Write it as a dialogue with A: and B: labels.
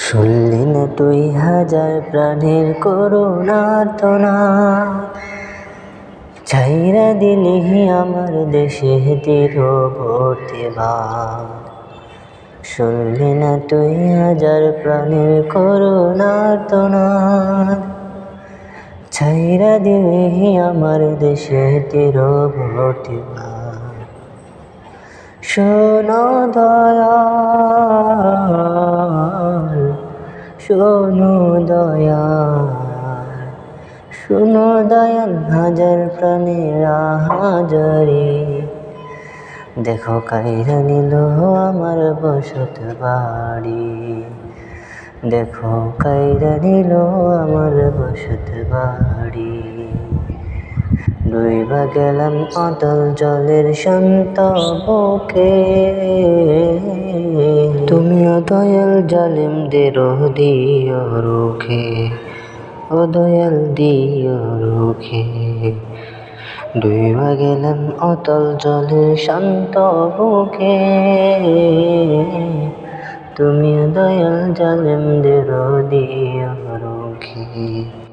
A: শুনলি না তুই হাজার প্রাণের করুণার তোনা ছাইরা দিলি আমার দেশে তীরবর্তী বান। শুনলি না তুই হাজার প্রাণের করুণার তোনা ছাইরা দিলি আমার দেশে তীরবর্তী বান। শোনো দয়াল শোনো দয়াল শোনো দয়াল, হাজার প্রাণের হাজারে। দেখো কাইরা নিল আমার বসত বাড়ি। দেখো কাইরা নিল আমার বসত বাড়ি। ডুইবা গেলাম অতল জলের শান্ত বুকে। তুমিও দয়াল জালিমদের দিও রুখে, ও দয়াল দিও রুখে। ডুইবা গেলাম অতল জলে শান্ত বুকে। তুমিও দয়াল জালিমদের দিও রুখে।